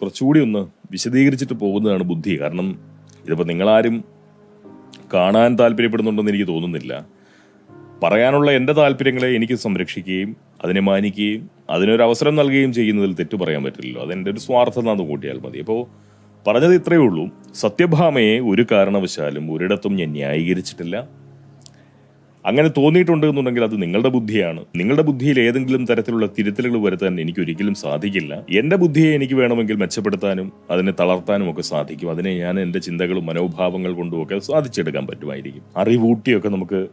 കുറച്ചുകൂടി ഒന്ന് വിശദീകരിച്ചിട്ട് പോകുന്നതാണ് ബുദ്ധി. കാരണം ഇതിപ്പോൾ നിങ്ങളാരും കാണാൻ താല്പര്യപ്പെടുന്നുണ്ടെന്ന് എനിക്ക് തോന്നുന്നില്ല. പറയാനുള്ള എന്റെ താല്പര്യങ്ങളെ എനിക്ക് സംരക്ഷിക്കുകയും അതിനെ മാനിക്കുകയും അതിനൊരു അവസരം നൽകുകയും ചെയ്യുന്നതിൽ തെറ്റു പറയാൻ പറ്റില്ലല്ലോ. അതെന്റെ ഒരു സ്വാർത്ഥത എന്ന് കൂട്ടിയാൽ മതി. അപ്പോൾ പറഞ്ഞത് ഇത്രയേ ഉള്ളൂ. സത്യഭാമയെ ഒരു കാരണവശാലും ഒരിടത്തും ഞാൻ ന്യായീകരിച്ചിട്ടില്ല. അങ്ങനെ തോന്നിയിട്ടുണ്ട് എന്നുണ്ടെങ്കിൽ അത് നിങ്ങളുടെ ബുദ്ധിയാണ്. നിങ്ങളുടെ ബുദ്ധിയിൽ ഏതെങ്കിലും തരത്തിലുള്ള തിരുത്തലുകൾ വരുത്താൻ എനിക്ക് ഒരിക്കലും സാധിക്കില്ല. എന്റെ ബുദ്ധിയെ എനിക്ക് വേണമെങ്കിൽ മെച്ചപ്പെടുത്താനും അതിനെ തളർത്താനും ഒക്കെ സാധിക്കും. അതിനെ ഞാൻ എന്റെ ചിന്തകളും മനോഭാവങ്ങൾ കൊണ്ടും ഒക്കെ സാധിച്ചെടുക്കാൻ പറ്റുമായിരിക്കും. അറിവൂട്ടിയൊക്കെ നമുക്ക്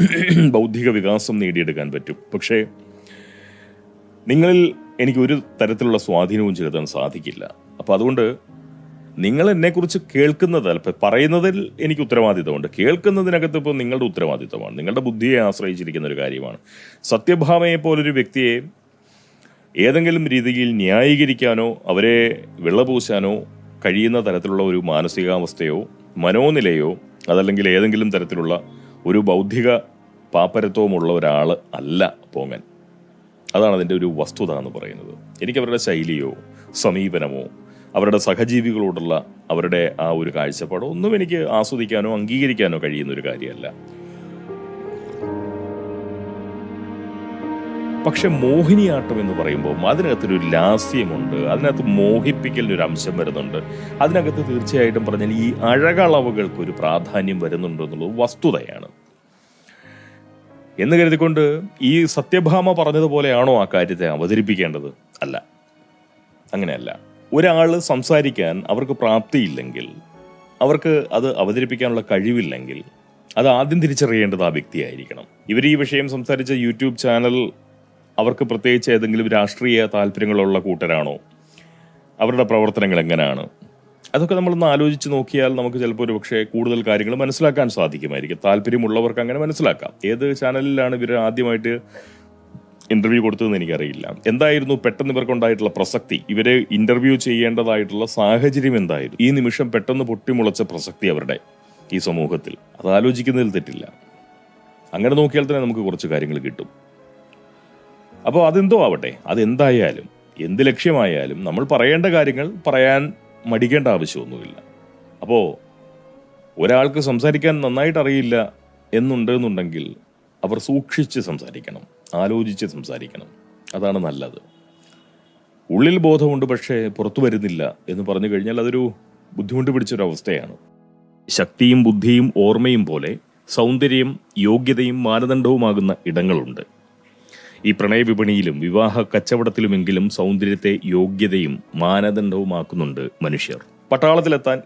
ബൗദ്ധിക വികാസം നേടിയെടുക്കാൻ പറ്റും. പക്ഷേ നിങ്ങളിൽ എനിക്ക് ഒരു തരത്തിലുള്ള സ്വാധീനവും ചെലുത്താൻ സാധിക്കില്ല. അപ്പൊ അതുകൊണ്ട് നിങ്ങൾ എന്നെക്കുറിച്ച് കേൾക്കുന്നത് അല്പം പറയുന്നതിൽ എനിക്ക് ഉത്തരവാദിത്തമുണ്ട്. കേൾക്കുന്നതിനകത്ത് ഇപ്പോൾ നിങ്ങളുടെ ഉത്തരവാദിത്തമാണ്. നിങ്ങളുടെ ബുദ്ധിയെ ആശ്രയിച്ചിരിക്കുന്ന ഒരു കാര്യമാണ്. സത്യഭാമയെ പോലൊരു വ്യക്തിയെ ഏതെങ്കിലും രീതിയിൽ ന്യായീകരിക്കാനോ അവരെ വെള്ളപൂശാനോ കഴിയുന്ന തരത്തിലുള്ള ഒരു മാനസികാവസ്ഥയോ മനോനിലയോ അതല്ലെങ്കിൽ ഏതെങ്കിലും തരത്തിലുള്ള ഒരു ബൗദ്ധിക പാപ്പരത്വമുള്ള ഒരാൾ അല്ല പോങ്ങൻ. അതാണ് അതിന്റെ ഒരു വസ്തുത എന്ന് പറയുന്നത്. എനിക്ക് അവരുടെ ശൈലിയോ സമീപനമോ അവരുടെ സഹജീവികളോടുള്ള അവരുടെ ആ ഒരു കാഴ്ചപ്പാടോ. ഒന്നും എനിക്ക് ആസ്വദിക്കാനോ അംഗീകരിക്കാനോ കഴിയുന്ന ഒരു കാര്യമല്ല. പക്ഷെ മോഹിനിയാട്ടം എന്ന് പറയുമ്പോൾ അതിനകത്തൊരു ലാസ്യമുണ്ട്. അതിനകത്ത് മോഹിപ്പിക്കലിന് ഒരു അംശം വരുന്നുണ്ട്. അതിനകത്ത് തീർച്ചയായിട്ടും പറഞ്ഞാൽ ഈ അഴകളവുകൾക്ക് ഒരു പ്രാധാന്യം വരുന്നുണ്ട് എന്നുള്ളത് വസ്തുതയാണ്. എന്ന് കരുതിക്കൊണ്ട് ഈ സത്യഭാമ പറഞ്ഞതുപോലെയാണോ ആ കാര്യത്തെ അവതരിപ്പിക്കേണ്ടത്? അല്ല. അങ്ങനെയല്ല. ഒരാൾ സംസാരിക്കാൻ അവർക്ക് പ്രാപ്തിയില്ലെങ്കിൽ അവർക്ക് അത് അവതരിപ്പിക്കാനുള്ള കഴിവില്ലെങ്കിൽ അത് ആദ്യം തിരിച്ചറിയേണ്ടത് ആ വ്യക്തിയായിരിക്കണം. ഇവർ ഈ വിഷയം സംസാരിച്ച യൂട്യൂബ് ചാനൽ അവർക്ക് പ്രത്യേകിച്ച് ഏതെങ്കിലും രാഷ്ട്രീയ താല്പര്യങ്ങളുള്ള കൂട്ടരാണോ? അവരുടെ പ്രവർത്തനങ്ങൾ എങ്ങനെയാണ് അതൊക്കെ നമ്മളൊന്ന് ആലോചിച്ച് നോക്കിയാൽ നമുക്ക് ചിലപ്പോൾ ഒരു പക്ഷേ കൂടുതൽ കാര്യങ്ങൾ മനസ്സിലാക്കാൻ സാധിക്കുമായിരിക്കും. താല്പര്യമുള്ളവർക്ക് അങ്ങനെ മനസ്സിലാക്കാം. ഏത് ചാനലിലാണ് ഇവർ ആദ്യമായിട്ട് ഇന്റർവ്യൂ കൊടുത്തതെന്ന് എനിക്കറിയില്ല. എന്തായിരുന്നു പെട്ടെന്ന് ഇവർക്കുണ്ടായിട്ടുള്ള പ്രസക്തി? ഇവരെ ഇന്റർവ്യൂ ചെയ്യേണ്ടതായിട്ടുള്ള സാഹചര്യം എന്തായിരുന്നു? ഈ നിമിഷം പെട്ടെന്ന് പൊട്ടിമുളച്ച പ്രസക്തി അവരുടെ ഈ സമൂഹത്തിൽ. അത് ആലോചിക്കുന്നതിൽ തെറ്റില്ല. അങ്ങനെ നോക്കിയാൽ തന്നെ നമുക്ക് കുറച്ച് കാര്യങ്ങൾ കിട്ടും. അപ്പോൾ അതെന്തോ ആവട്ടെ? അതെന്തായാലും എന്ത് ലക്ഷ്യമായാലും നമ്മൾ പറയേണ്ട കാര്യങ്ങൾ പറയാൻ മടിക്കേണ്ട ആവശ്യമൊന്നുമില്ല. അപ്പോൾ ഒരാൾക്ക് സംസാരിക്കാൻ നന്നായിട്ട് അറിയില്ല എന്നുണ്ടെന്നുണ്ടെങ്കിൽ അവർ സൂക്ഷിച്ച് സംസാരിക്കണം. ആലോചിച്ച് സംസാരിക്കണം. അതാണ് നല്ലത്. ഉള്ളിൽ ബോധമുണ്ട് പക്ഷേ പുറത്തു വരുന്നില്ല എന്ന് പറഞ്ഞു കഴിഞ്ഞാൽ അതൊരു ബുദ്ധിമുട്ട് പിടിച്ചൊരവസ്ഥയാണ്. ശക്തിയും ബുദ്ധിയും ഓർമ്മയും പോലെ സൗന്ദര്യം യോഗ്യതയും മാനദണ്ഡവുമാകുന്ന ഇടങ്ങളുണ്ട്. ഈ പ്രണയ വിപണിയിലും വിവാഹ കച്ചവടത്തിലുമെങ്കിലും സൗന്ദര്യത്തെ യോഗ്യതയും മാനദണ്ഡവുമാക്കുന്നുണ്ട് മനുഷ്യർ. പട്ടാളത്തിലെത്താൻ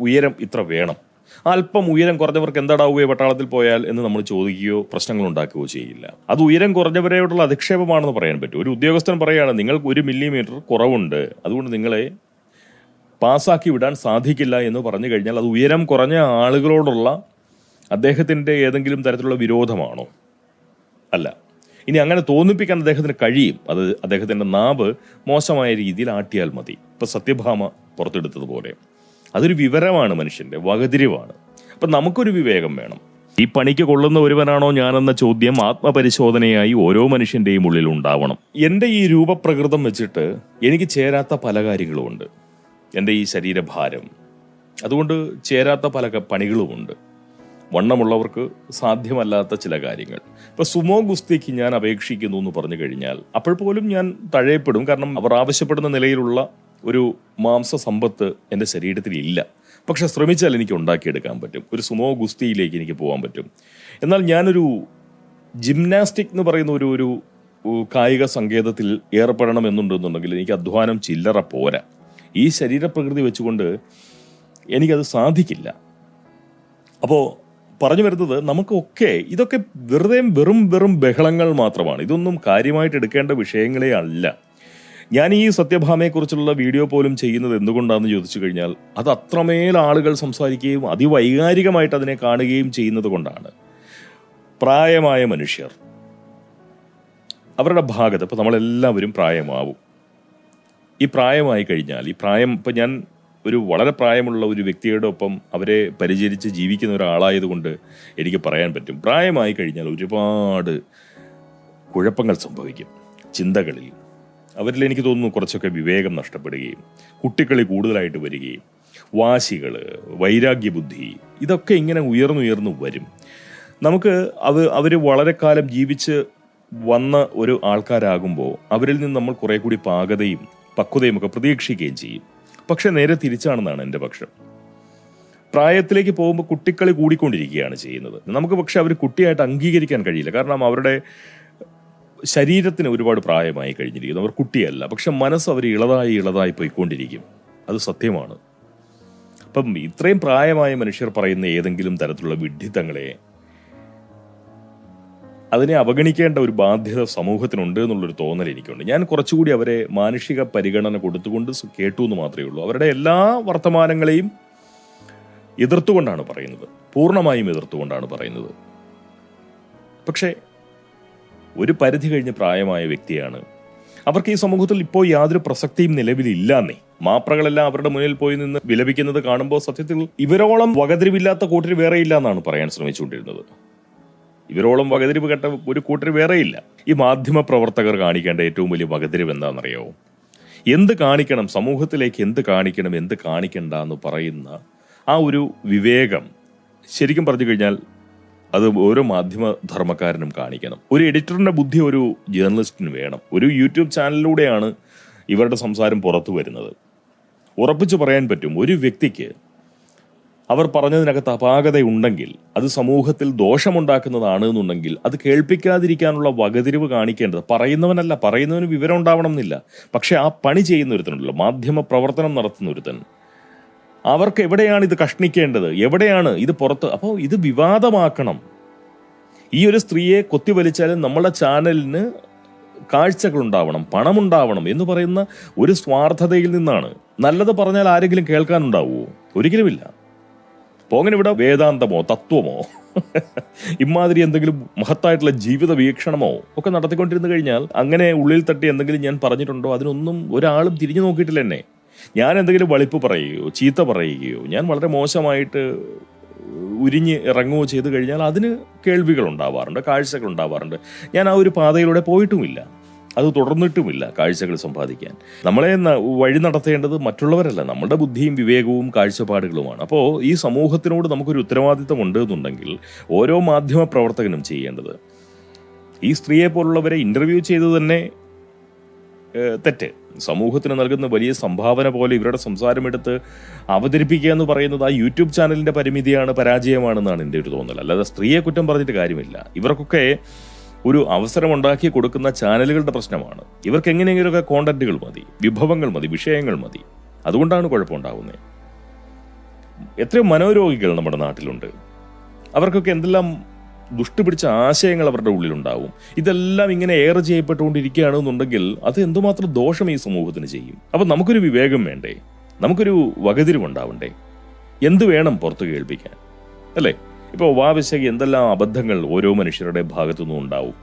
ഉയരം ഇത്ര വേണം. അല്പം ഉയരം കുറഞ്ഞവർക്ക് എന്താടാവുകയോ പട്ടാളത്തിൽ പോയാൽ എന്ന് നമ്മൾ ചോദിക്കുകയോ പ്രശ്നങ്ങൾ ഉണ്ടാക്കുകയോ ചെയ്യില്ല. അത് ഉയരം കുറഞ്ഞവരോടുള്ള അധിക്ഷേപമാണെന്ന് പറയാൻ പറ്റും. ഒരു ഉദ്യോഗസ്ഥൻ പറയുകയാണ് നിങ്ങൾക്ക് ഒരു മില്ലിമീറ്റർ കുറവുണ്ട്. അതുകൊണ്ട് നിങ്ങളെ പാസ്സാക്കി വിടാൻ സാധിക്കില്ല എന്ന് പറഞ്ഞു കഴിഞ്ഞാൽ അത് ഉയരം കുറഞ്ഞ ആളുകളോടുള്ള അദ്ദേഹത്തിന്റെ ഏതെങ്കിലും തരത്തിലുള്ള വിരോധമാണോ? അല്ല. ഇനി അങ്ങനെ തോന്നിപ്പിക്കാൻ അദ്ദേഹത്തിന് കഴിയും. അത് അദ്ദേഹത്തിന്റെ നാവ് മോശമായ രീതിയിൽ ആട്ടിയാൽ മതി. ഇപ്പം സത്യഭാമ പുറത്തെടുത്തതുപോലെ. അതൊരു വിവരമാണ് മനുഷ്യന്റെ വകതിരിവാണ്. അപ്പൊ നമുക്കൊരു വിവേകം വേണം. ഈ പണിക്ക് കൊള്ളുന്ന ഒരുവനാണോ ഞാനെന്ന ചോദ്യം ആത്മപരിശോധനയായി ഓരോ മനുഷ്യന്റെയും ഉള്ളിൽ ഉണ്ടാവണം. എന്റെ ഈ രൂപപ്രകൃതം വെച്ചിട്ട് എനിക്ക് ചേരാത്ത പല കാര്യങ്ങളുമുണ്ട്. എന്റെ ഈ ശരീരഭാരം. അതുകൊണ്ട് ചേരാത്ത പല പണികളുമുണ്ട്. വണ്ണമുള്ളവർക്ക് സാധ്യമല്ലാത്ത ചില കാര്യങ്ങൾ. ഇപ്പൊ സുമോ ഗുസ്തിക്ക് ഞാൻ അപേക്ഷിക്കുന്നു എന്ന് പറഞ്ഞു കഴിഞ്ഞാൽ അപ്പോൾ പോലും ഞാൻ തഴയപ്പെടും. കാരണം അവർ ആവശ്യപ്പെടുന്ന നിലയിലുള്ള ഒരു മാംസ സമ്പത്ത് എന്റെ ശരീരത്തിൽ ഇല്ല. പക്ഷെ ശ്രമിച്ചാൽ എനിക്ക് ഉണ്ടാക്കിയെടുക്കാൻ പറ്റും. ഒരു സുമോ ഗുസ്തിയിലേക്ക് എനിക്ക് പോകാൻ പറ്റും. എന്നാൽ ഞാനൊരു ജിംനാസ്റ്റിക് എന്ന് പറയുന്ന ഒരു ഒരു കായിക സങ്കേതത്തിൽ ഏർപ്പെടണം എന്നുണ്ടെന്നുണ്ടെങ്കിൽ എനിക്ക് അധ്വാനം ചില്ലറ പോരാ. ഈ ശരീരപ്രകൃതി വെച്ചുകൊണ്ട് എനിക്കത് സാധിക്കില്ല. അപ്പോൾ പറഞ്ഞു വരുന്നത് നമുക്കൊക്കെ ഇതൊക്കെ വെറുതെ വെറും വെറും ബഹളങ്ങൾ മാത്രമാണ്. ഇതൊന്നും കാര്യമായിട്ട് എടുക്കേണ്ട വിഷയങ്ങളെ അല്ല. ഞാൻ ഈ സത്യഭാമയെക്കുറിച്ചുള്ള വീഡിയോ പോലും ചെയ്യുന്നത് എന്തുകൊണ്ടാണെന്ന് ചോദിച്ചു കഴിഞ്ഞാൽ അത് അത്രമേൽ ആളുകൾ സംസാരിക്കുകയും അതിവൈകാരികമായിട്ട് അതിനെ കാണുകയും ചെയ്യുന്നത് കൊണ്ടാണ്. പ്രായമായ മനുഷ്യർ. അവരുടെ ഭാഗത്ത് ഇപ്പം നമ്മളെല്ലാവരും പ്രായമാവും. ഈ പ്രായമായി കഴിഞ്ഞാൽ ഈ പ്രായം ഇപ്പം ഞാൻ ഒരു വളരെ പ്രായമുള്ള ഒരു വ്യക്തിയുടെ ഒപ്പം അവരെ പരിചരിച്ച് ജീവിക്കുന്ന ഒരാളായതുകൊണ്ട് എനിക്ക് പറയാൻ പറ്റും. പ്രായമായി കഴിഞ്ഞാൽ ഒരുപാട് കുഴപ്പങ്ങൾ സംഭവിക്കും. ചിന്തകളിൽ. അവരിൽ എനിക്ക് തോന്നുന്നു കുറച്ചൊക്കെ വിവേകം നഷ്ടപ്പെടുകയും കുട്ടികളി കൂടുതലായിട്ട് വരികയും വാശികൾ വൈരാഗ്യബുദ്ധി ഇതൊക്കെ ഇങ്ങനെ ഉയർന്നുയർന്നു വരും. നമുക്ക് അവ അവർ വളരെ കാലം ജീവിച്ച് വന്ന ഒരു ആൾക്കാരാകുമ്പോൾ അവരിൽ നിന്ന് നമ്മൾ കുറേ കൂടി പാകതയും പക്വതയും ഒക്കെ പ്രതീക്ഷിക്കുകയും ചെയ്യും. പക്ഷെ നേരെ തിരിച്ചാണെന്നാണ് എന്റെ പക്ഷം. പ്രായത്തിലേക്ക് പോകുമ്പോൾ കുട്ടിക്കളി കൂടിക്കൊണ്ടിരിക്കുകയാണ് ചെയ്യുന്നത്. നമുക്ക് പക്ഷെ അവർ കുട്ടിയായിട്ട് അംഗീകരിക്കാൻ കഴിയില്ല. കാരണം അവരുടെ ശരീരത്തിന് ഒരുപാട് പ്രായമായി കഴിഞ്ഞിരിക്കുന്നു. അവർ കുട്ടിയല്ല. പക്ഷെ മനസ്സ് അവർ ഇളതായി ഇളതായി പോയിക്കൊണ്ടിരിക്കും. അത് സത്യമാണ്. അപ്പം ഇത്രയും പ്രായമായ മനുഷ്യർ പറയുന്ന ഏതെങ്കിലും തരത്തിലുള്ള വിഡ്ഢിത്തങ്ങളെ അതിനെ അവഗണിക്കേണ്ട ഒരു ബാധ്യത സമൂഹത്തിനുണ്ട് എന്നുള്ളൊരു തോന്നൽ എനിക്കുണ്ട്. ഞാൻ കുറച്ചുകൂടി അവരെ മാനുഷിക പരിഗണന കൊടുത്തുകൊണ്ട് കേട്ടു എന്ന് മാത്രമേ ഉള്ളൂ. അവരുടെ എല്ലാ വർത്തമാനങ്ങളെയും എതിർത്തുകൊണ്ടാണ് പറയുന്നത്. പൂർണമായും എതിർത്തുകൊണ്ടാണ് പറയുന്നത്. പക്ഷേ ഒരു പരിധി കഴിഞ്ഞ പ്രായമായ വ്യക്തിയാണ്. അവർക്ക് ഈ സമൂഹത്തിൽ ഇപ്പോൾ യാതൊരു പ്രസക്തിയും നിലവിലില്ലാന്നേ. മാപ്രകളെല്ലാം അവരുടെ മുന്നിൽ പോയി നിന്ന് വിലപിക്കുന്നത് കാണുമ്പോൾ സത്യത്തിൽ ഇവരോളം വകതിരിവില്ലാത്ത കൂട്ടിൽ വേറെയില്ല എന്നാണ് പറയാൻ ശ്രമിച്ചുകൊണ്ടിരുന്നത്. ഇവരോളം വകതിരിവ് കെട്ട ഒരു കൂട്ടർ വേറെയില്ല. ഈ മാധ്യമ പ്രവർത്തകർ കാണിക്കേണ്ട ഏറ്റവും വലിയ വകതിരിവ് എന്താണെന്നറിയോ? എന്ത് കാണിക്കണം സമൂഹത്തിലേക്ക് എന്ത് കാണിക്കണം എന്ത് കാണിക്കണ്ട എന്ന് പറയുന്ന ആ ഒരു വിവേകം ശരിക്കും പറഞ്ഞു കഴിഞ്ഞാൽ അത് ഓരോ മാധ്യമ ധർമ്മക്കാരനും കാണിക്കണം. ഒരു എഡിറ്ററിന്റെ ബുദ്ധി ഒരു ജേർണലിസ്റ്റിന് വേണം. ഒരു യൂട്യൂബ് ചാനലിലൂടെയാണ് ഇവരുടെ സംസാരം പുറത്തു വരുന്നത്. ഉറപ്പിച്ചു പറയാൻ പറ്റും ഒരു വ്യക്തിക്ക് അവർ പറഞ്ഞതിനകത്ത് അപാകതയുണ്ടെങ്കിൽ അത് സമൂഹത്തിൽ ദോഷമുണ്ടാക്കുന്നതാണ് എന്നുണ്ടെങ്കിൽ അത് കേൾപ്പിക്കാതിരിക്കാനുള്ള വകതിരിവ് കാണിക്കേണ്ടത് പറയുന്നവനല്ല പറയുന്നവന് വിവരം ഉണ്ടാവണം എന്നില്ല പക്ഷെ ആ പണി ചെയ്യുന്ന ഒരുത്തനുണ്ടല്ലോ മാധ്യമ പ്രവർത്തനം നടത്തുന്ന ഒരുത്തൻ അവർക്ക് എവിടെയാണ് ഇത് കഷ്ണിക്കേണ്ടത്? എവിടെയാണ് ഇത് പുറത്ത്? അപ്പോൾ ഇത് വിവാദമാക്കണം. ഈ ഒരു സ്ത്രീയെ കൊത്തിവലിച്ചാലും നമ്മളെ ചാനലിന് ഉണ്ടാവണം പണമുണ്ടാവണം എന്ന് പറയുന്ന ഒരു സ്വാർത്ഥതയിൽ നിന്നാണ്. നല്ലത് പറഞ്ഞാൽ ആരെങ്കിലും കേൾക്കാനുണ്ടാവുമോ? ഒരിക്കലുമില്ല. പോങ്ങനെ ഇവിടെ വേദാന്തമോ തത്വമോ? ഇമാതിരി എന്തെങ്കിലും മഹത്തായിട്ടുള്ള ജീവിത വീക്ഷണമോ ഒക്കെ നടത്തിക്കൊണ്ടിരുന്നു കഴിഞ്ഞാൽ അങ്ങനെ ഉള്ളിൽ തട്ടി എന്തെങ്കിലും ഞാൻ പറഞ്ഞിട്ടുണ്ടോ? അതിനൊന്നും ഒരാളും തിരിഞ്ഞു നോക്കിയിട്ടില്ല എന്നെ. ഞാൻ എന്തെങ്കിലും വളിപ്പ് പറയുകയോ ചീത്ത പറയുകയോ ഞാൻ വളരെ മോശമായിട്ട് ഉരിഞ്ഞ് ഇറങ്ങുകയോ ചെയ്തു കഴിഞ്ഞാൽ അതിന് കേൾവികൾ ഉണ്ടാവാറുണ്ട് കാഴ്ചകൾ ഉണ്ടാവാറുണ്ട്. ഞാൻ ആ ഒരു പാതയിലൂടെ പോയിട്ടുമില്ല. അത് തുടർന്നിട്ടുമില്ല കാഴ്ചകൾ സമ്പാദിക്കാൻ. നമ്മളെ വഴി നടത്തേണ്ടത് മറ്റുള്ളവരല്ല. നമ്മുടെ ബുദ്ധിയും വിവേകവും കാഴ്ചപ്പാടുകളുമാണ്. അപ്പോൾ ഈ സമൂഹത്തിനോട് നമുക്കൊരു ഉത്തരവാദിത്തം ഉണ്ട് എന്നുണ്ടെങ്കിൽ ഓരോ മാധ്യമ പ്രവർത്തകനും ചെയ്യേണ്ടത് ഈ സ്ത്രീയെ പോലുള്ളവരെ ഇന്റർവ്യൂ ചെയ്ത് തന്നെ തെറ്റ്. സമൂഹത്തിന് നൽകുന്ന വലിയ സംഭാവന പോലെ ഇവരുടെ സംസാരമെടുത്ത് അവതരിപ്പിക്കുക എന്ന് പറയുന്നത് ആ യൂട്യൂബ് ചാനലിന്റെ പരിമിതിയാണ് പരാജയമാണെന്നാണ് എന്റെ ഒരു തോന്നൽ. അല്ലാതെ സ്ത്രീയെ കുറ്റം പറഞ്ഞിട്ട് കാര്യമില്ല. ഇവർക്കൊക്കെ ഒരു അവസരം ഉണ്ടാക്കി കൊടുക്കുന്ന ചാനലുകളുടെ പ്രശ്നമാണ്. ഇവർക്ക് എങ്ങനെയെങ്കിലുമൊക്കെ കോണ്ടന്റുകൾ മതി വിഭവങ്ങൾ മതി വിഷയങ്ങൾ മതി. അതുകൊണ്ടാണ് കുഴപ്പമുണ്ടാകുന്നത് എത്രയോ മനോരോഗികൾ നമ്മുടെ നാട്ടിലുണ്ട്. അവർക്കൊക്കെ എന്തെല്ലാം ദുഷ്ടുപിടിച്ച ആശയങ്ങൾ അവരുടെ ഉള്ളിലുണ്ടാവും. ഇതെല്ലാം ഇങ്ങനെ എയർ ചെയ്യപ്പെട്ടുകൊണ്ടിരിക്കുകയാണ് എന്നുണ്ടെങ്കിൽ അത് എന്തുമാത്രം ദോഷം ഈ സമൂഹത്തിന് ചെയ്യും? അപ്പൊ നമുക്കൊരു വിവേകം വേണ്ടേ? നമുക്കൊരു വകതിരിവുണ്ടാവണ്ടേ? എന്ത് വേണം പുറത്ത് കേൾപ്പിക്കാൻ? അല്ലേ? ഇപ്പോൾ വാവിശകി എന്തെല്ലാം അബദ്ധങ്ങൾ ഓരോ മനുഷ്യരുടെ ഭാഗത്തുനിന്നും ഉണ്ടാവും?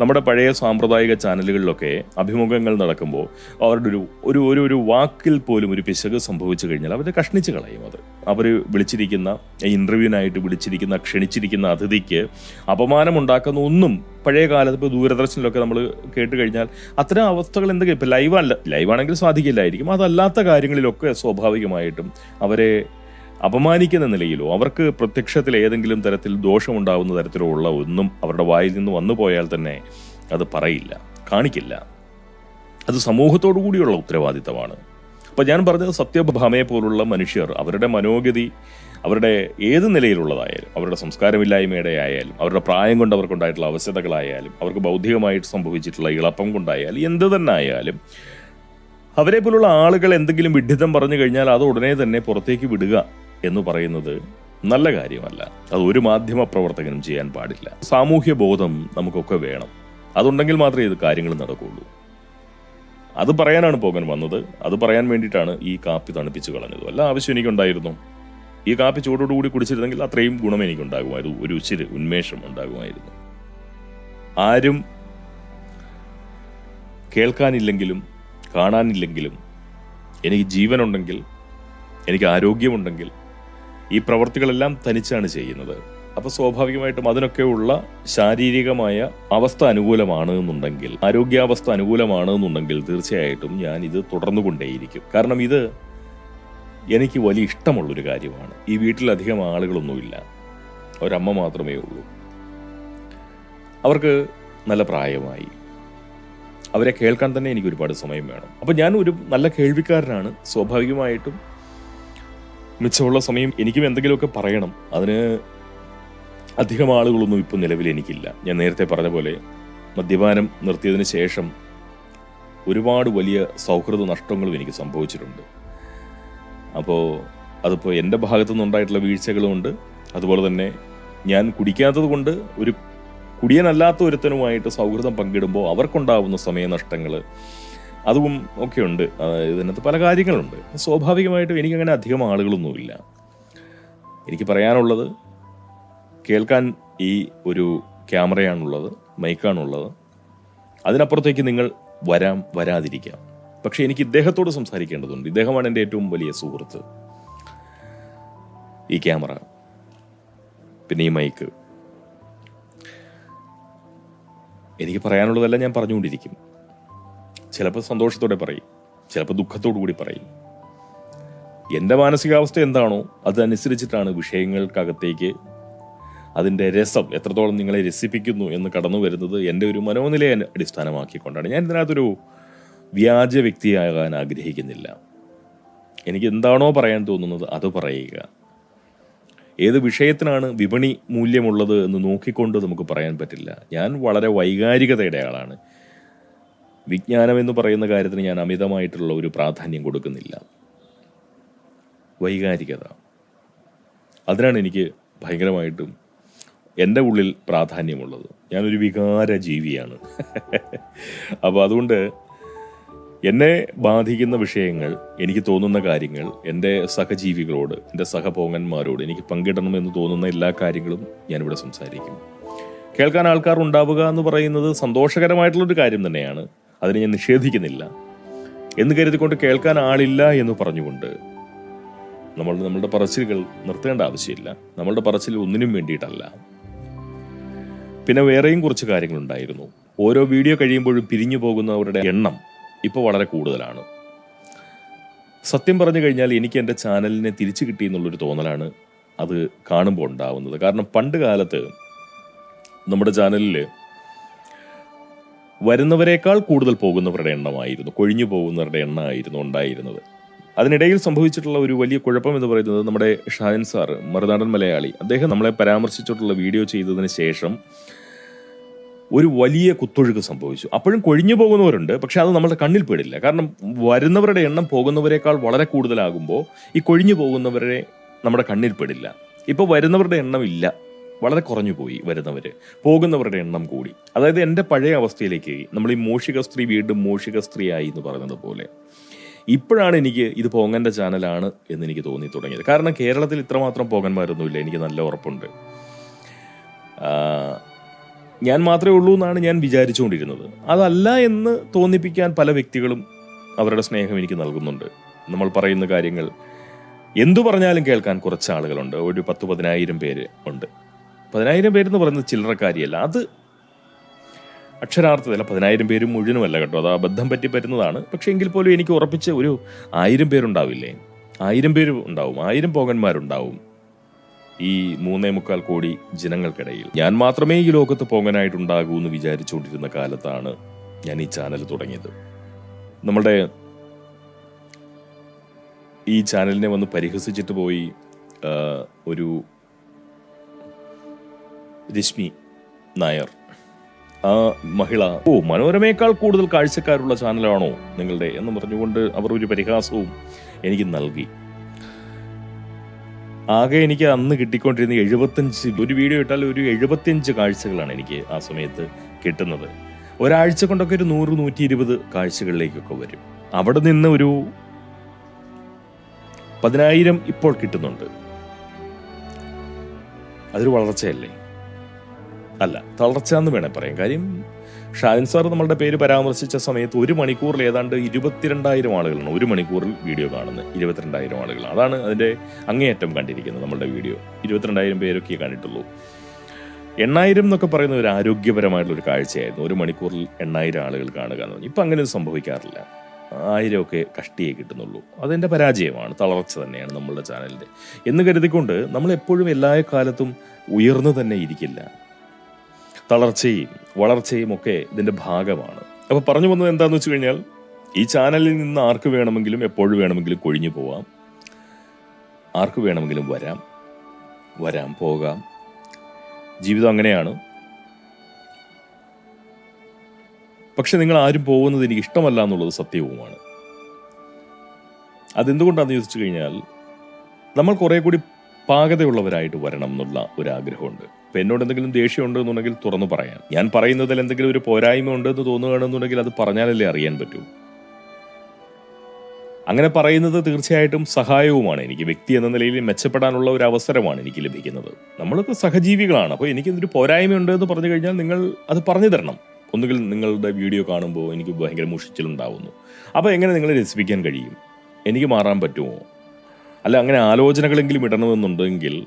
നമ്മുടെ പഴയ സാമ്പ്രദായിക ചാനലുകളിലൊക്കെ അഭിമുഖങ്ങൾ നടക്കുമ്പോൾ അവരുടെ ഒരു ഒരു ഒരു ഒരു വാക്കിൽ പോലും ഒരു പിശക് സംഭവിച്ചു കഴിഞ്ഞാൽ അവരെ കഷ്ണിച്ച് കളയും അത്. അവർ വിളിച്ചിരിക്കുന്ന ഇന്റർവ്യൂവിനായിട്ട് വിളിച്ചിരിക്കുന്ന ക്ഷണിച്ചിരിക്കുന്ന അതിഥിക്ക് അപമാനമുണ്ടാക്കുന്ന ഒന്നും പഴയ കാലത്ത് ഇപ്പോൾ ദൂരദർശനിലൊക്കെ നമ്മൾ കേട്ട് കഴിഞ്ഞാൽ അത്തരം അവസ്ഥകൾ എന്തൊക്കെയാണ് ഇപ്പോൾ ലൈവ് അല്ല ലൈവാണെങ്കിൽ സാധിക്കില്ലായിരിക്കും. അതല്ലാത്ത കാര്യങ്ങളിലൊക്കെ സ്വാഭാവികമായിട്ടും അവരെ അപമാനിക്കുന്ന നിലയിലോ അവർക്ക് പ്രത്യക്ഷത്തിൽ ഏതെങ്കിലും തരത്തിൽ ദോഷമുണ്ടാവുന്ന തരത്തിലോ ഉള്ള ഒന്നും അവരുടെ വായിൽ നിന്ന് വന്നു പോയാൽ തന്നെ അത് പറയില്ല കാണിക്കില്ല. അത് സമൂഹത്തോടു കൂടിയുള്ള ഉത്തരവാദിത്തമാണ്. അപ്പം ഞാൻ പറഞ്ഞത് സത്യഭാമയെ പോലുള്ള മനുഷ്യർ അവരുടെ മനോഗതി അവരുടെ ഏത് നിലയിലുള്ളതായാലും അവരുടെ സംസ്കാരമില്ലായ്മയുടെ ആയാലും അവരുടെ പ്രായം കൊണ്ട് അവർക്കുണ്ടായിട്ടുള്ള അവശതകളായാലും അവർക്ക് ബൗദ്ധികമായിട്ട് സംഭവിച്ചിട്ടുള്ള ഇളപ്പം കൊണ്ടായാലും എന്ത് തന്നെ ആയാലും അവരെ പോലുള്ള ആളുകൾ എന്തെങ്കിലും വിഡ്ഢിത്തം പറഞ്ഞു കഴിഞ്ഞാൽ അത് ഉടനെ തന്നെ പുറത്തേക്ക് വിടുക. എന്ന് പറയുന്നത് നല്ല കാര്യമല്ല. അത് ഒരു മാധ്യമ പ്രവർത്തകനും ചെയ്യാൻ പാടില്ല. സാമൂഹ്യ ബോധം നമുക്കൊക്കെ വേണം. അതുണ്ടെങ്കിൽ മാത്രമേ ഇത് കാര്യങ്ങൾ നടക്കുകയുള്ളൂ അത് പറയാനാണ് പോകാൻ വന്നത്. അത് പറയാൻ വേണ്ടിയിട്ടാണ് ഈ കാപ്പി തണുപ്പിച്ച് കളഞ്ഞത്. വല്ല ആവശ്യം എനിക്കുണ്ടായിരുന്നു. ഈ കാപ്പി ചൂടോടുകൂടി കുടിച്ചിരുന്നെങ്കിൽ അത്രയും ഗുണം എനിക്കുണ്ടാകുമായിരുന്നു. ഒരു ഉച്ചിര് ഉന്മേഷം ഉണ്ടാകുമായിരുന്നു. ആരും കേൾക്കാനില്ലെങ്കിലും കാണാനില്ലെങ്കിലും എനിക്ക് ജീവനുണ്ടെങ്കിൽ എനിക്ക് ആരോഗ്യമുണ്ടെങ്കിൽ ഈ പ്രവർത്തികളെല്ലാം തനിച്ചാണ് ചെയ്യുന്നത്. അപ്പൊ സ്വാഭാവികമായിട്ടും അതിനൊക്കെയുള്ള ശാരീരികമായ അവസ്ഥ അനുകൂലമാണ് എന്നുണ്ടെങ്കിൽ ആരോഗ്യാവസ്ഥ അനുകൂലമാണ് എന്നുണ്ടെങ്കിൽ തീർച്ചയായിട്ടും ഞാൻ ഇത് തുടർന്നു കൊണ്ടേയിരിക്കും കാരണം ഇത് എനിക്ക് വലിയ ഇഷ്ടമുള്ളൊരു കാര്യമാണ്. ഈ വീട്ടിലധികം ആളുകളൊന്നുമില്ല. ഒരമ്മ മാത്രമേ ഉള്ളൂ. അവർക്ക് നല്ല പ്രായമായി. അവരെ കേൾക്കാൻ തന്നെ എനിക്ക് ഒരുപാട് സമയം വേണം. അപ്പം ഞാൻ ഒരു നല്ല കേൾവിക്കാരനാണ്. സ്വാഭാവികമായിട്ടും മിച്ചമുള്ള സമയം എനിക്കും എന്തെങ്കിലുമൊക്കെ പറയണം. അതിന് അധികം ആളുകളൊന്നും ഇപ്പം നിലവിൽ എനിക്കില്ല. ഞാൻ നേരത്തെ പറഞ്ഞ പോലെ മദ്യപാനം നിർത്തിയതിന് ശേഷം ഒരുപാട് വലിയ സൗഹൃദ നഷ്ടങ്ങളും എനിക്ക് സംഭവിച്ചിട്ടുണ്ട്. അപ്പോൾ അതിപ്പോൾ എന്റെ ഭാഗത്തു നിന്നുണ്ടായിട്ടുള്ള വീഴ്ചകളുമുണ്ട് അതുപോലെ തന്നെ ഞാൻ കുടിക്കാത്തത് കൊണ്ട് ഒരു കുടിയനല്ലാത്ത ഒരുത്തനുമായിട്ട് സൗഹൃദം പങ്കിടുമ്പോൾ അവർക്കുണ്ടാവുന്ന സമയനഷ്ടങ്ങൾ അതും ഒക്കെ ഉണ്ട്. ഇതിനകത്ത് പല കാര്യങ്ങളുണ്ട്. സ്വാഭാവികമായിട്ടും എനിക്കങ്ങനെ അധികം ആളുകളൊന്നുമില്ല. എനിക്ക് പറയാനുള്ളത് കേൾക്കാൻ ഈ ഒരു ക്യാമറയാണുള്ളത് മൈക്കാണുള്ളത്. അതിനപ്പുറത്തേക്ക് നിങ്ങൾ വരാം വരാതിരിക്കാം. പക്ഷേ എനിക്ക് ഇദ്ദേഹത്തോട് സംസാരിക്കേണ്ടതുണ്ട്. ഇദ്ദേഹമാണ് എന്റെ ഏറ്റവും വലിയ സുഹൃത്ത്. ഈ ക്യാമറ പിന്നെ ഈ മൈക്ക്. എനിക്ക് പറയാനുള്ളതെല്ലാം ഞാൻ പറഞ്ഞുകൊണ്ടിരിക്കും. ചിലപ്പോൾ സന്തോഷത്തോടെ പറയും ചിലപ്പോൾ ദുഃഖത്തോടു കൂടി പറയും. എന്റെ മാനസികാവസ്ഥ എന്താണോ അതനുസരിച്ചിട്ടാണ് വിഷയങ്ങൾക്കകത്തേക്ക് അതിന്റെ രസം എത്രത്തോളം നിങ്ങളെ രസിപ്പിക്കുന്നു എന്ന് കടന്നു വരുന്നത് എന്റെ ഒരു മനോനിലയെ അടിസ്ഥാനമാക്കിക്കൊണ്ടാണ്. ഞാൻ ഇതിനകത്തൊരു വ്യാജ വ്യക്തിയാകാൻ ആഗ്രഹിക്കുന്നില്ല. എനിക്ക് എന്താണോ പറയാൻ തോന്നുന്നത് അത് പറയുക. ഏത് വിഷയത്തിനാണ് വിപണി മൂല്യമുള്ളത് എന്ന് നോക്കിക്കൊണ്ട് നമുക്ക് പറയാൻ പറ്റില്ല. ഞാൻ വളരെ വൈകാരികതയുടെ ആളാണ്. വിജ്ഞാനം എന്ന് പറയുന്ന കാര്യത്തിന് ഞാൻ അമിതമായിട്ടുള്ള ഒരു പ്രാധാന്യം കൊടുക്കുന്നില്ല. വൈകാരികത. അതിനാണ് എനിക്ക് ഭയങ്കരമായിട്ടും എന്റെ ഉള്ളിൽ പ്രാധാന്യമുള്ളത്. ഞാനൊരു വികാര ജീവിയാണ് അപ്പോൾ അതുകൊണ്ട് എന്നെ ബാധിക്കുന്ന വിഷയങ്ങൾ എനിക്ക് തോന്നുന്ന കാര്യങ്ങൾ എന്റെ സഹജീവികളോട് എന്റെ സഹപോങ്ങന്മാരോട് എനിക്ക് പങ്കിടണമെന്ന് തോന്നുന്ന എല്ലാ കാര്യങ്ങളും ഞാനിവിടെ സംസാരിക്കും. കേൾക്കാൻ ആൾക്കാർ ഉണ്ടാവുക എന്ന് പറയുന്നത് സന്തോഷകരമായിട്ടുള്ളൊരു കാര്യം തന്നെയാണ്. അതിനെ ഞാൻ നിഷേധിക്കുന്നില്ല എന്ന് കരുതിക്കൊണ്ട് കേൾക്കാൻ ആളില്ല എന്ന് പറഞ്ഞുകൊണ്ട് നമ്മൾ നമ്മളുടെ പറച്ചിലുകൾ നിർത്തേണ്ട ആവശ്യമില്ല. നമ്മളുടെ പറച്ചിൽ ഒന്നിനും വേണ്ടിയിട്ടല്ല. പിന്നെ വേറെയും കുറച്ച് കാര്യങ്ങളുണ്ടായിരുന്നു. ഓരോ വീഡിയോ കഴിയുമ്പോഴും പിരിഞ്ഞു പോകുന്നവരുടെ എണ്ണം ഇപ്പോൾ വളരെ കൂടുതലാണ്. സത്യം പറഞ്ഞു കഴിഞ്ഞാൽ എനിക്ക് എന്റെ ചാനലിനെ തിരിച്ചു കിട്ടി എന്നുള്ളൊരു തോന്നലാണ് അത് കാണുമ്പോൾ ഉണ്ടാവുന്നത്. കാരണം പണ്ട് കാലത്ത് നമ്മുടെ ചാനലിൽ വരുന്നവരെക്കാൾ കൂടുതൽ പോകുന്നവരുടെ എണ്ണമായിരുന്നു കൊഴിഞ്ഞു പോകുന്നവരുടെ എണ്ണമായിരുന്നു ഉണ്ടായിരുന്നത്. അതിനിടയിൽ സംഭവിച്ചിട്ടുള്ള ഒരു വലിയ കുഴപ്പം എന്ന് പറയുന്നത് നമ്മുടെ ഷാൻ സാർ മറുനാടൻ മലയാളി അദ്ദേഹം നമ്മളെ പരാമർശിച്ചിട്ടുള്ള വീഡിയോ ചെയ്തതിന് ശേഷം ഒരു വലിയ കുത്തൊഴുക്ക് സംഭവിച്ചു. അപ്പോഴും കൊഴിഞ്ഞു പോകുന്നവരുണ്ട് പക്ഷെ അത് നമ്മുടെ കണ്ണിൽ പെടില്ല. കാരണം വരുന്നവരുടെ എണ്ണം പോകുന്നവരെക്കാൾ വളരെ കൂടുതലാകുമ്പോൾ ഈ കൊഴിഞ്ഞു പോകുന്നവരെ നമ്മുടെ കണ്ണിൽ പെടില്ല. ഇപ്പോൾ വരുന്നവരുടെ എണ്ണം ഇല്ല. വളരെ കുറഞ്ഞു പോയി വരുന്നവർ പോകുന്നവരുടെ എണ്ണം കൂടി. അതായത് എന്റെ പഴയ അവസ്ഥയിലേക്ക് നമ്മൾ ഈ മോഷിക സ്ത്രീ വീണ്ടും മോഷിക സ്ത്രീ ആയി എന്ന് പറയുന്നത് പോലെ. ഇപ്പോഴാണ് എനിക്ക് ഇത് പോങ്ങന്റെ ചാനലാണ് എന്ന് എനിക്ക് തോന്നി തുടങ്ങിയത്. കാരണം കേരളത്തിൽ ഇത്രമാത്രം പോകന്മാരൊന്നുമില്ല എനിക്ക് നല്ല ഉറപ്പുണ്ട്. ഞാൻ മാത്രമേ ഉള്ളൂ എന്നാണ് ഞാൻ വിചാരിച്ചുകൊണ്ടിരുന്നത്. അതല്ല എന്ന് തോന്നിപ്പിക്കാൻ പല വ്യക്തികളും അവരുടെ സ്നേഹം എനിക്ക് നൽകുന്നുണ്ട്. നമ്മൾ പറയുന്ന കാര്യങ്ങൾ എന്തു പറഞ്ഞാലും കേൾക്കാൻ കുറച്ച് ആളുകളുണ്ട് ഒരു പത്ത് പതിനായിരം പേര് ഉണ്ട്. പതിനായിരം പേരെന്ന് പറയുന്നത് ചില്ലറക്കാരിയല്ല. അത് അക്ഷരാർത്ഥത്തില്ല പതിനായിരം പേരും മുഴുവനുമല്ല കേട്ടോ. അത് അബദ്ധം പറ്റി പറ്റുന്നതാണ്. പക്ഷെ എങ്കിൽ പോലും എനിക്ക് ഉറപ്പിച്ച് ഒരു ആയിരം പേരുണ്ടാവില്ലേ? ആയിരം പേര് ഉണ്ടാവും. ആയിരം പോകന്മാരുണ്ടാവും ഈ മൂന്നേ മുക്കാൽ കോടി ജനങ്ങൾക്കിടയിൽ. ഞാൻ മാത്രമേ ഈ ലോകത്ത് പോകാനായിട്ടുണ്ടാകൂ എന്ന് വിചാരിച്ചുകൊണ്ടിരുന്ന കാലത്താണ് ഞാൻ ഈ ചാനൽ തുടങ്ങിയത്. നമ്മുടെ ഈ ചാനലിനെ വന്ന് പരിഹസിച്ചിട്ട് പോയി ഒരു രശ്മി നായർ. ആ മഹിള. ഓ മനോരമയേക്കാൾ കൂടുതൽ കാഴ്ചക്കാരുള്ള ചാനലാണോ നിങ്ങളുടെ എന്ന് പറഞ്ഞുകൊണ്ട് അവർ ഒരു പരിഹാസവും എനിക്ക് നൽകി. ആകെ എനിക്ക് അന്ന് കിട്ടിക്കൊണ്ടിരുന്ന എഴുപത്തഞ്ച് ഒരു വീഡിയോ ഇട്ടാൽ ഒരു എഴുപത്തിയഞ്ച് കാഴ്ചകളാണ് എനിക്ക് ആ സമയത്ത് കിട്ടുന്നത്. ഒരാഴ്ച കൊണ്ടൊക്കെ ഒരു നൂറ് നൂറ്റി ഇരുപത് കാഴ്ചകളിലേക്കൊക്കെ വരും. അവിടെ നിന്ന് ഒരു പതിനായിരം ഇപ്പോൾ കിട്ടുന്നുണ്ട്. അതൊരു വളർച്ചയല്ലേ? അല്ല തളർച്ച എന്ന് വേണേ പറയാം. കാര്യം ഷാജൻ സാർ നമ്മളുടെ പേര് പരാമർശിച്ച സമയത്ത് ഒരു മണിക്കൂറിൽ ഏതാണ്ട് ഇരുപത്തിരണ്ടായിരം ആളുകളാണ് ഒരു മണിക്കൂറിൽ വീഡിയോ കാണുന്നത്. ഇരുപത്തിരണ്ടായിരം ആളുകൾ. അതാണ് അതിന്റെ അങ്ങേയറ്റം കണ്ടിരിക്കുന്നത് നമ്മളുടെ വീഡിയോ. ഇരുപത്തിരണ്ടായിരം പേരൊക്കെ കണ്ടിട്ടുള്ളൂ. എണ്ണായിരം എന്നൊക്കെ പറയുന്ന ഒരു ആരോഗ്യപരമായിട്ടുള്ള ഒരു കാഴ്ചയായിരുന്നു. ഒരു മണിക്കൂറിൽ എണ്ണായിരം ആളുകൾ കാണുക എന്ന് പറഞ്ഞു. ഇപ്പം അങ്ങനെ സംഭവിക്കാറില്ല. ആയിരമൊക്കെ കഷ്ടിയേ കിട്ടുന്നുള്ളൂ. അതെന്റെ പരാജയമാണ്. തളർച്ച തന്നെയാണ് നമ്മളുടെ ചാനലിന്റെ. എന്ന് കരുതിക്കൊണ്ട് നമ്മൾ എപ്പോഴും എല്ലാ കാലത്തും ഉയർന്നു തന്നെ ഇരിക്കില്ല. തളർച്ചയും വളർച്ചയും ഒക്കെ ഇതിന്റെ ഭാഗമാണ്. അപ്പോൾ പറഞ്ഞു വന്നത് എന്താണെന്ന് വെച്ച് കഴിഞ്ഞാൽ ഈ ചാനലിൽ നിന്ന് ആർക്ക് വേണമെങ്കിലും എപ്പോഴും വേണമെങ്കിലും കൊഴിഞ്ഞു പോവാം. ആർക്ക് വേണമെങ്കിലും വരാം. വരാം പോകാം. ജീവിതം അങ്ങനെയാണ്. പക്ഷെ നിങ്ങൾ ആരും പോകുന്നത് എനിക്ക് ഇഷ്ടമല്ല എന്നുള്ളത് സത്യവുമാണ്. അതെന്തുകൊണ്ടാണെന്ന് ചോദിച്ചു കഴിഞ്ഞാൽ നമ്മൾ കുറെ കൂടി പാകതയുള്ളവരായിട്ട് വരണം എന്നുള്ള ഒരു ആഗ്രഹമുണ്ട് ഇപ്പൊ എന്നോട് എന്തെങ്കിലും ദേഷ്യം ഉണ്ട് എന്നുണ്ടെങ്കിൽ തുറന്നു പറയാം. ഞാൻ പറയുന്നതിൽ എന്തെങ്കിലും ഒരു പോരായ്മ ഉണ്ടെന്ന് തോന്നുകയാണെന്നുണ്ടെങ്കിൽ അത് പറഞ്ഞാലല്ലേ അറിയാൻ പറ്റൂ. അങ്ങനെ പറയുന്നത് തീർച്ചയായിട്ടും സഹായവുമാണ്. എനിക്ക് വ്യക്തി എന്ന നിലയിൽ മെച്ചപ്പെടാനുള്ള ഒരു അവസരമാണ് എനിക്ക് ലഭിക്കുന്നത്. നമ്മളൊക്കെ സഹജീവികളാണ്. അപ്പോൾ എനിക്ക് എന്തൊരു പോരായ്മയുണ്ട് എന്ന് പറഞ്ഞു കഴിഞ്ഞാൽ നിങ്ങൾ അത് പറഞ്ഞു തരണം. ഒന്നുകിൽ നിങ്ങളുടെ വീഡിയോ കാണുമ്പോൾ എനിക്ക് ഭയങ്കര മുഷിച്ചിലുണ്ടാവുന്നു. അപ്പോൾ എങ്ങനെ നിങ്ങളെ രസിപ്പിക്കാൻ കഴിയും? എനിക്ക് മാറാൻ പറ്റുമോ? അല്ല അങ്ങനെ ആലോചനകളെങ്കിലും ഇടണമെന്നുണ്ടെങ്കിൽ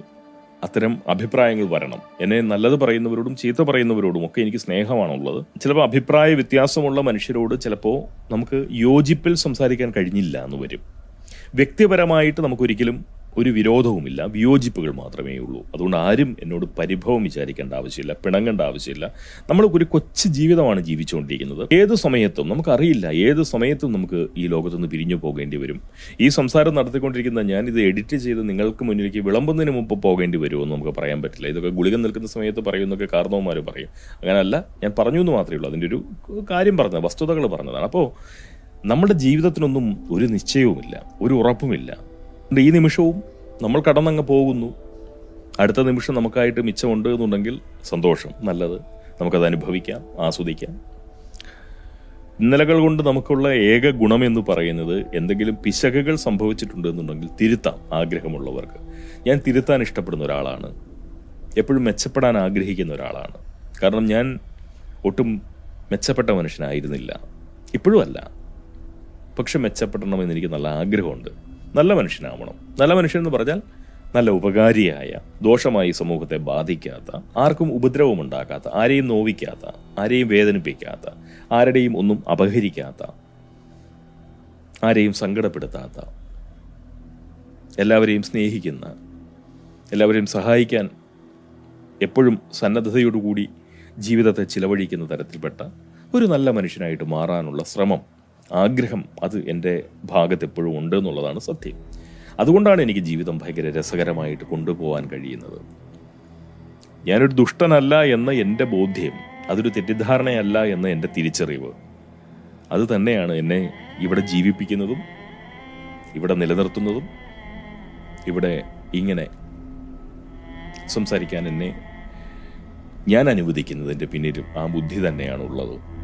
അത്തരം അഭിപ്രായങ്ങൾ വരണം. എന്നെ നല്ലത് പറയുന്നവരോടും ചീത്ത പറയുന്നവരോടും ഒക്കെ എനിക്ക് സ്നേഹമാണുള്ളത്. ചിലപ്പോൾ അഭിപ്രായ വ്യത്യാസമുള്ള മനുഷ്യരോട് ചിലപ്പോൾ നമുക്ക് യോജിപ്പിൽ സംസാരിക്കാൻ കഴിഞ്ഞില്ല എന്ന് വരും. വ്യക്തിപരമായിട്ട് നമുക്കൊരിക്കലും ഒരു വിരോധവുമില്ല. വിയോജിപ്പുകൾ മാത്രമേ ഉള്ളൂ. അതുകൊണ്ട് ആരും എന്നോട് പരിഭവം വിചാരിക്കേണ്ട ആവശ്യമില്ല പിണങ്ങേണ്ട ആവശ്യമില്ല. നമ്മൾ ഒരു കൊച്ചു ജീവിതമാണ് ജീവിച്ചുകൊണ്ടിരിക്കുന്നത്. ഏത് സമയത്തും നമുക്കറിയില്ല ഏത് സമയത്തും നമുക്ക് ഈ ലോകത്തുനിന്ന് പിരിഞ്ഞു പോകേണ്ടി വരും. ഈ സംസാരം നടത്തിക്കൊണ്ടിരിക്കുന്ന ഞാൻ ഇത് എഡിറ്റ് ചെയ്ത് നിങ്ങൾക്ക് മുന്നിലേക്ക് വിളമ്പുന്നതിന് മുമ്പ് പോകേണ്ടി വരുമെന്ന് നമുക്ക് പറയാൻ പറ്റില്ല. ഇതൊക്കെ ഗുളിക നിൽക്കുന്ന സമയത്ത് പറയുന്നൊക്കെ കാരണവന്മാർ പറയും. അങ്ങനല്ല ഞാൻ പറഞ്ഞു എന്ന് മാത്രമേ ഉള്ളൂ. അതിന്റെ ഒരു കാര്യം പറഞ്ഞത് വസ്തുതകൾ പറഞ്ഞതാണ്. അപ്പോൾ നമ്മുടെ ജീവിതത്തിനൊന്നും ഒരു നിശ്ചയവുമില്ല ഒരു ഉറപ്പുമില്ല. ഈ നിമിഷവും നമ്മൾ കടന്നങ്ങ് പോകുന്നു. അടുത്ത നിമിഷം നമുക്കായിട്ട് മിച്ചമുണ്ട് എന്നുണ്ടെങ്കിൽ സന്തോഷം നല്ലത്. നമുക്കത് അനുഭവിക്കാം ആസ്വദിക്കാം. ഇന്നലകൾ കൊണ്ട് നമുക്കുള്ള ഏക ഗുണം എന്ന് പറയുന്നത് എന്തെങ്കിലും പിശകുകൾ സംഭവിച്ചിട്ടുണ്ട് എന്നുണ്ടെങ്കിൽ തിരുത്താം ആഗ്രഹമുള്ളവർക്ക്. ഞാൻ തിരുത്താൻ ഇഷ്ടപ്പെടുന്ന ഒരാളാണ്. എപ്പോഴും മെച്ചപ്പെടാൻ ആഗ്രഹിക്കുന്ന ഒരാളാണ്. കാരണം ഞാൻ ഒട്ടും മെച്ചപ്പെട്ട മനുഷ്യനായിരുന്നില്ല. ഇപ്പോഴും അല്ല. പക്ഷെ മെച്ചപ്പെടണമെന്ന് എനിക്ക് നല്ല ആഗ്രഹമുണ്ട്. നല്ല മനുഷ്യനാവണം. നല്ല മനുഷ്യൻ എന്ന് പറഞ്ഞാൽ നല്ല ഉപകാരിയായ ദോഷമായി സമൂഹത്തെ ബാധിക്കാത്ത ആർക്കും ഉപദ്രവം ഉണ്ടാക്കാത്ത ആരെയും നോവിക്കാത്ത ആരെയും വേദനിപ്പിക്കാത്ത ആരുടെയും ഒന്നും അപഹരിക്കാത്ത ആരെയും സങ്കടപ്പെടുത്താത്ത എല്ലാവരെയും സ്നേഹിക്കുന്ന എല്ലാവരെയും സഹായിക്കാൻ എപ്പോഴും സന്നദ്ധതയോടുകൂടി ജീവിതത്തെ ചിലവഴിക്കുന്ന തരത്തിൽപ്പെട്ട ഒരു നല്ല മനുഷ്യനായിട്ട് മാറാനുള്ള ശ്രമം ആഗ്രഹം അത് എന്റെ ഭാഗത്ത് എപ്പോഴും ഉണ്ട് എന്നുള്ളതാണ് സത്യം. അതുകൊണ്ടാണ് എനിക്ക് ജീവിതം ഭയങ്കര രസകരമായിട്ട് കൊണ്ടുപോകാൻ കഴിയുന്നത്. ഞാനൊരു ദുഷ്ടനല്ല എന്ന എന്റെ ബോധ്യം അതൊരു തെറ്റിദ്ധാരണയല്ല എന്ന എന്റെ തിരിച്ചറിവ് അത് തന്നെയാണ് എന്നെ ഇവിടെ ജീവിപ്പിക്കുന്നതും ഇവിടെ നിലനിർത്തുന്നതും ഇവിടെ ഇങ്ങനെ സംസാരിക്കാൻ എന്നെ ഞാൻ അനുവദിക്കുന്നതിന്റെ പിന്നിലും ആ ബുദ്ധി തന്നെയാണ് ഉള്ളത്